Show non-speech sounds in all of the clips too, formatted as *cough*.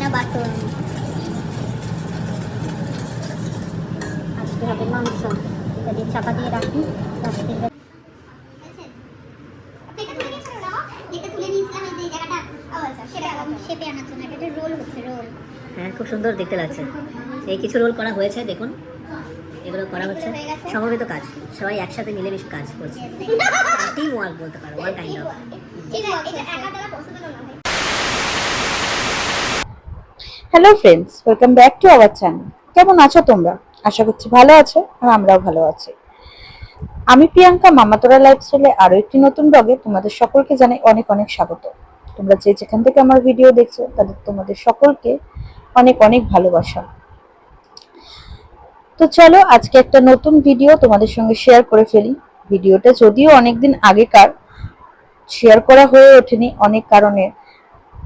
না বাটন আজকে হবে মাংস। এটা দিয়ে চাপা দিয়ে রাখি হ্যাঁ খুব সুন্দর দেখতে লাগছে। এই কিছু রোল করা হয়েছে দেখুন। এগুলো করা হচ্ছে। সমবেত কাজ। সবাই একসাথে মিলেমিশে কাজ করছে। *laughs* টিম ওয়ার্ক বলতে পারো one kind of hello friends welcome back to our channel কেমন আছো তোমরা? আশা করছি ভালো আছো আর আমরাও ভালো আছি। আমি প্রিয়াঙ্কা, মামাতোরা লাইফস্টাইলে আরও একটি নতুন ব্লগে তোমাদের সকলকে জানাই অনেক অনেক স্বাগত। তোমরা যে যেখান থেকে আমার ভিডিও দেখছ, তাদের তোমাদের সকলকে অনেক অনেক ভালোবাসা। তো চলো আজকে একটা নতুন ভিডিও তোমাদের সঙ্গে শেয়ার করে ফেলি। ভিডিওটা যদিও অনেকদিন আগেকার শেয়ার করা হয়ে ওঠেনি অনেক কারণে।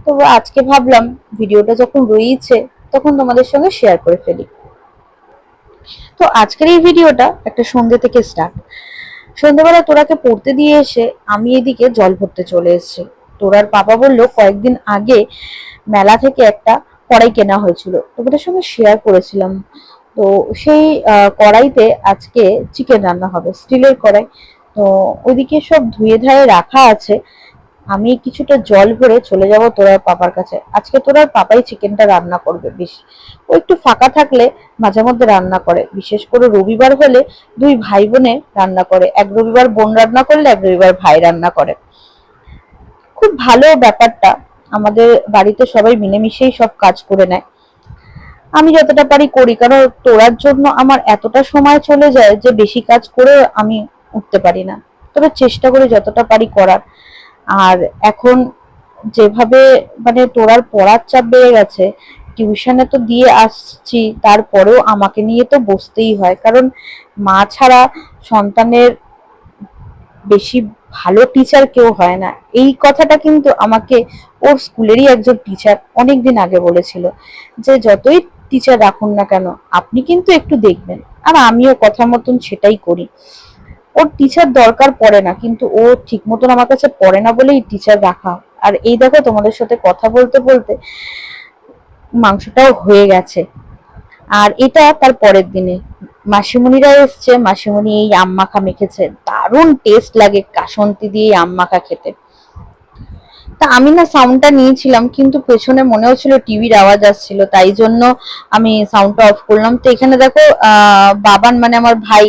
তো আজকে ভাবলাম ভিডিওটা যখন রয়েছে, তখন তোমাদের সঙ্গে শেয়ার করে ফেলি। তো আজকের এই ভিডিওটা একটা সন্ধ্যে থেকে স্টার্ট সন্ধ্যেবেলা তোরাকে পড়তে দিয়ে এসে আমি এদিকে জল ভরতে চলে এসেছি। তোরার বাবা বলল, কয়েকদিন আগে মেলা থেকে একটা কড়াই কেনা হয়েছিল। তোদের সঙ্গে শেয়ার করেছিলাম। তো সেই কড়াইতে আজকে চিকেন রান্না হবে স্টিলের কড়াই। তো ওইদিকে সব ধুয়ে ধায়ে রাখা আছে। আমি কিছুটা জল ভরে চলে যাব তোরার পাপার কাছে। আজকে তোরার পাপাই চিকেনটা রান্না করবে, বেশ। ও একটু ফাঁকা থাকলে মাঝে মধ্যে রান্না করে। বিশেষ করে রবিবার হলে দুই ভাই বোনে রান্না করে। এক রবিবার বোন রান্না করলে, এক রবিবার ভাই রান্না করে। খুব ভালো ব্যাপারটা। আমাদের বাড়িতে সবাই মিলেমিশেই সব কাজ করে নেয়। আমি যতটা পারি করি, কারণ তোরার জন্য আমার এতটা সময় চলে যায় যে বেশি কাজ করে আমি উঠতে পারি না। তবে চেষ্টা করি যতটা পারি করার। আর এখন যেভাবে মানে তোরার পড়ার চাপ বেড়ে গেছে, টিউশনে তো দিয়ে আসছি, তারপরেও আমাকে নিয়ে তো বসতেই হয়। কারণ মা ছাড়া সন্তানের বেশি ভালো টিচার কেউ হয় না। এই কথাটা কিন্তু আমাকে ওর স্কুলেরই একজন টিচার অনেকদিন আগে বলেছিল যে, যতই টিচার রাখুন না কেন, আপনি কিন্তু একটু দেখবেন। আর আমিও কথা মতন সেটাই করি। ওর টিচার দরকার পড়ে না, কিন্তু ও ঠিক মতন আমার কাছে পড়ে না বলেই টিচার রাখা। আর এই দেখো তোমাদের সাথে কথা বলতে বলতে মাংসটাও হয়ে গেছে। আর এটা তার পরের দিনে। মাসিমণিরা এসছে, মাসিমণি এই আম মাখা মেখেছে। দারুণ টেস্ট লাগে কাসন্তি দিয়ে আম মাখা খেতে। তা আমি না সাউন্ডটা নিয়েছিলাম, কিন্তু পেছনে মনে হচ্ছিল টিভির আওয়াজ আসছিল, তাই জন্য আমি সাউন্ডটা অফ করলাম। তো এখানে দেখো বাবান মানে আমার ভাই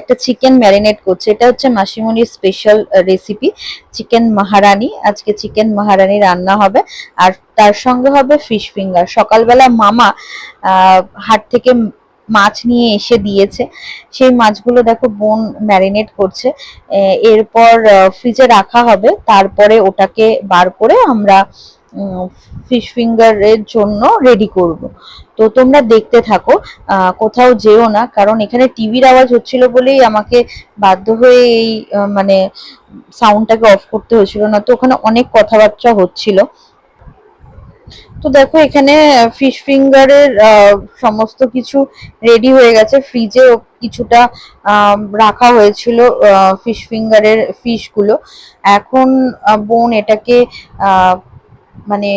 একটা চিকেন ম্যারিনেট করছে। এটা হচ্ছে মাসিমণির স্পেশাল রেসিপি চিকেন মাহারানি আজকে চিকেন মাহারানি রান্না হবে, আর তার সঙ্গে হবে ফিশ ফিঙ্গার সকালবেলা মামা হাট থেকে মাছ নিয়ে এসে দিয়েছে। সেই মাছগুলো দেখো বোন ম্যারিনেট করছে। এরপর ফ্রিজে রাখা হবে। তারপরে ওটাকে বার করে আমরা ফিশ ফিঙ্গারের জন্য রেডি করব। তো তোমরা দেখতে থাকো কোথাও যেও না, কারণ এখানে টিভির আওয়াজ হচ্ছিল বলেই আমাকে বাধ্য হয়ে এই মানে সাউন্ডটাকে অফ করতে হয়েছিল না। তো ওখানে অনেক কথাবার্তা হচ্ছিল। তো দেখো এখানে ফিশ ফিঙ্গারের সমস্ত কিছু রেডি হয়ে গেছে। ফ্রিজে কিছুটা রাখা হয়েছিল ফিশ ফিঙ্গারের ফিশগুলো এখন বোন এটাকে মানে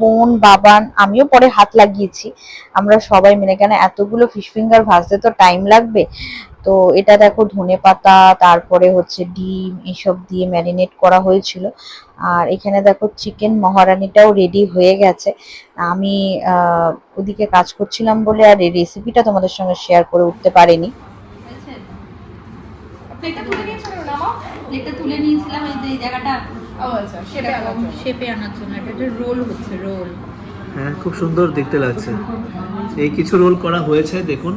বোন, বাবান, আমিও পরে হাত লাগিয়েছি। আমরা সবাই মিলে, কেন এতগুলো ফিশ ফিঙ্গার ভাজতে তো টাইম লাগবে? তো এটা দেখো ধনে পাতা তারপরে হচ্ছে ডিম এসব দিয়ে ম্যারিনেট করা হয়েছিল। আর এখানে দেখো চিকেন মহারানিটাও রেডি হয়ে গেছে। আমি ওদিকে কাজ করছিলাম বলে আর এই রেসিপিটা তোমাদের সঙ্গে শেয়ার করে উঠতে পারিনি। প্লেটটা তুলে নিয়েছিল না মা? প্লেটটা তুলে নিয়েছিলাম এই যে এই জায়গাটা। আচ্ছা সেটা শেপে আনার জন্য। এটা রোল হচ্ছে রোল হ্যাঁ খুব সুন্দর দেখতে লাগছে। এই কিছু রোল করা হয়েছে দেখুন।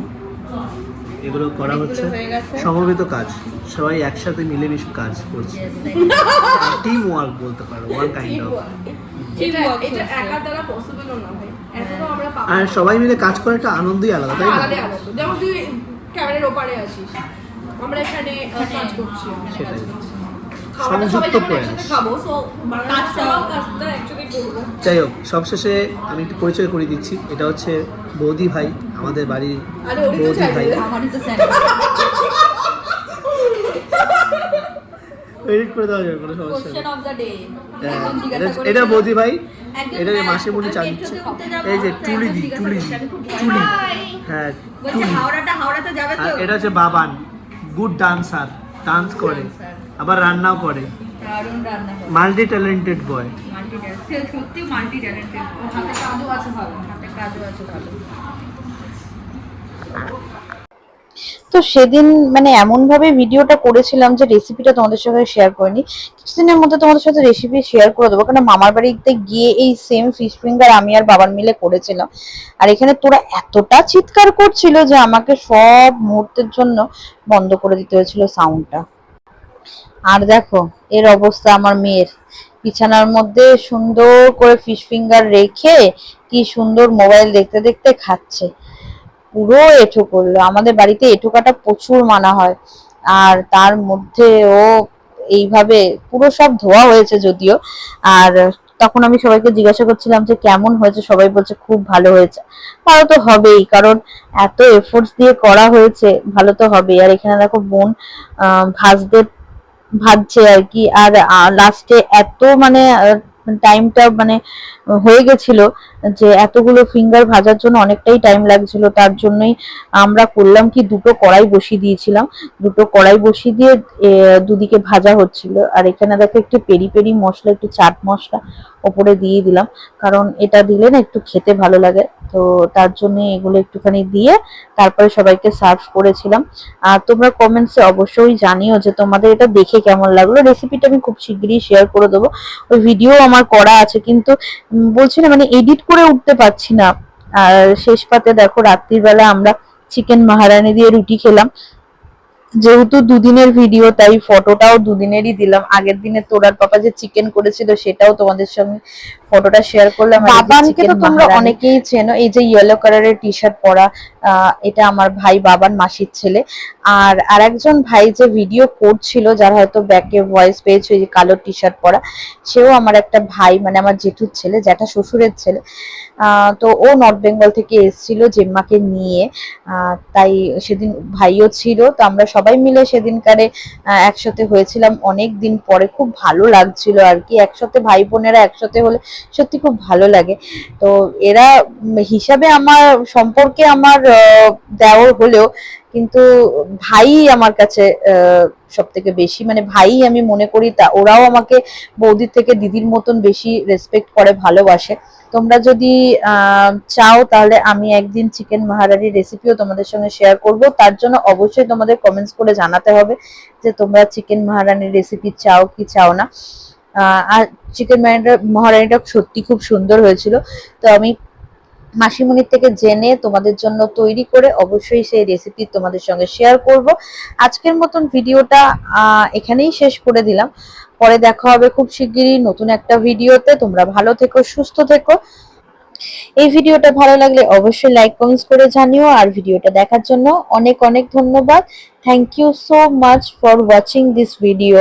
এগুলো করা হচ্ছে। সমবেত কাজ। সবাই একসাথে মিলেমিশে কাজ করছে। টিম ওয়ার্ক বলতে পারো ওয়ান কাইন্ড অফ আর সবাই মিলে কাজ করার একটা আনন্দই আলাদা তাই না? যেমন তুই ক্যামেরার ওপারে আছিস আমরা এখানে কাজ করছি। সেটাই। সংযুক্ত করব। যাই হোক সবশেষে আমি একটু পরিচয় করে দিচ্ছি। এটা হচ্ছে বৌদি ভাই আমাদের বাড়ির বৌদি ভাই। এডিট করে দেওয়া যাবে কোনো সমস্যা নেই। কোশ্চেন অফ দ্য ডে হ্যাঁ, এটা- এটা বৌদি ভাই এটা হ্যাঁ, মাসিমণি আমি চালিয়েছে এই যে টুলি একজন দি টুলি টুলি হ্যাঁ টুলি এটা হচ্ছে বাবান গুড ডান্সার ডান্স করে। আবার রান্নাও করে। দারুণ রান্না করে। Multi talented boy multi talented সত্যি মাল্টি ট্যালেন্টেড হাতে কাজও আছে ভালো হাতে কাজও আছে ভালো। তো সেদিন মানে এমন ভাবে ভিডিওটা করেছিলাম যে রেসিপিটা তোমাদের সঙ্গে শেয়ার করিনি। কিছুদিনের মধ্যে তোমাদের সাথে রেসিপি শেয়ার করে দেবো কারণ মামার বাড়িতে গিয়ে এই সেম ফিশ ফিঙ্গার আমি আর বাবার মিলে করেছিলাম। আর এখানে তোরা এতটা চিৎকার করছিল যে আমাকে সব মুহূর্তের জন্য বন্ধ করে দিতে হয়েছিল সাউন্ডটা আর দেখো, এর অবস্থা আমার মেয়ের। বিছানার মধ্যে সুন্দর করে ফিশ ফিঙ্গার রেখে কি সুন্দর মোবাইল দেখতে দেখতে খাচ্ছে। পুরো এঁঠো করল। আমাদের বাড়িতে এঁঠো কাটা প্রচুর মানা হয়। আর তার মধ্যে ও এইভাবে পুরো সব ধোয়া হয়েছে যদিও। আর তখন আমি সবাইকে জিজ্ঞাসা করছিলাম যে কেমন হয়েছে? সবাই বলছে খুব ভালো হয়েছে। ভালো তো হবেই, কারণ এত এফোর্টস দিয়ে করা হয়েছে, ভালো তো হবেই। আর এখানে দেখো বোন ভাজতে ভাজছে আর কি। আর লাস্টে এত মানে টাইমটা মানে হয়ে গেছিল। যে এতগুলো ফিঙ্গার ভাজার জন্য অনেকটাই টাইম লাগছিল, তার জন্যই আমরা করলাম কি দুটো কড়াই বসিয়ে দিয়েছিলাম। দুটো কড়াই বসিয়ে দিয়ে দুদিকে ভাজা হচ্ছিল। আর এখানে দেখো একটু পেরি পেরি মশলা, একটু চাট মশলা ওপরে দিয়ে দিলাম। কারণ এটা দিলে না একটু খেতে ভালো লাগে। তো তার জন্য এগুলো একটুখানি দিয়ে তারপরে সবাইকে সার্ভ করেছিলাম। আর তোমরা কমেন্টসে অবশ্যই জানিও যে তোমাদের এটা দেখে কেমন লাগল। রেসিপিটা আমি খুব শিগগিরই শেয়ার করে দেবো। ওই ভিডিও আমার করা আছে, কিন্তু বলছি না মানে এডিট করে উঠতে পারছি না। আর শেষ পাতে দেখো রাত্রির বেলা আমরা চিকেন মাহারানি দিয়ে রুটি খেলাম। যেহেতু দুদিনের ভিডিও তাই ফটোটাও দুদিনেরই দিলাম। আগের দিনে তোরার পাপা যে চিকেন করেছিল সেটাও তোমাদের সঙ্গে ফটোটা শেয়ার করলাম। বাবানকে তো তোমরা অনেকেই চেনো এই যে ইয়েলো কালারের টি শার্ট পরা। এটা আমার ভাই বাবার মাসির ছেলে। আর আরেকজন ভাই যে ভিডিও করছিল, যার হয়তো ব্যাকে ভয়েস পেয়েছে যে কালো টি শার্ট পরা, সেও আমার একটা ভাই মানে আমার জেঠুর ছেলে, জ্যাঠা শ্বশুরের ছেলে। তো ও নর্থ বেঙ্গল থেকে এসেছিল জেম্মাকে নিয়ে। তাই সেদিন ভাইও ছিল, তো আমরা সবাই মিলে সেদিনকারে একসাথে হয়েছিলাম। অনেক দিন পরে খুব ভালো লাগছিল আর কি। একসাথে ভাই বোনেরা একসাথে হলে সত্যি খুব ভালো লাগে। তো এরা হিসাবে আমার, সম্পর্কে আমার দেওয়ার হলেও কিন্তু ভাই আমার কাছে সব থেকে বেশি মানে ভাই আমি মনে করি তা, ওরাও আমাকে বৌদির থেকে দিদির মতন বেশি রেসপেক্ট করে, ভালোবাসে। তোমরা যদি চাও তাহলে আমি একদিন চিকেন মাহারারির রেসিপিও তোমাদের সঙ্গে শেয়ার করব। তার জন্য অবশ্যই তোমাদের কমেন্টস করে জানাতে হবে যে তোমরা চিকেন মাহারানির রেসিপি চাও কি চাও না। আর চিকেন মহারানিটা সত্যি খুব সুন্দর হয়েছিল। তো আমি মাসিমণির থেকে জেনে তোমাদের জন্য তৈরি করে অবশ্যই সেই রেসিপি তোমাদের সঙ্গে শেয়ার করব। আজকের মতন ভিডিওটা এখানেই শেষ করে দিলাম। পরে দেখা হবে খুব শিগগিরই নতুন একটা ভিডিওতে। তোমরা ভালো থেকো, সুস্থ থেকো। এই ভিডিওটা ভালো লাগলে অবশ্যই লাইক কমেন্টস করে জানিও। আর ভিডিওটা দেখার জন্য অনেক অনেক ধন্যবাদ। Thank you so much for watching this video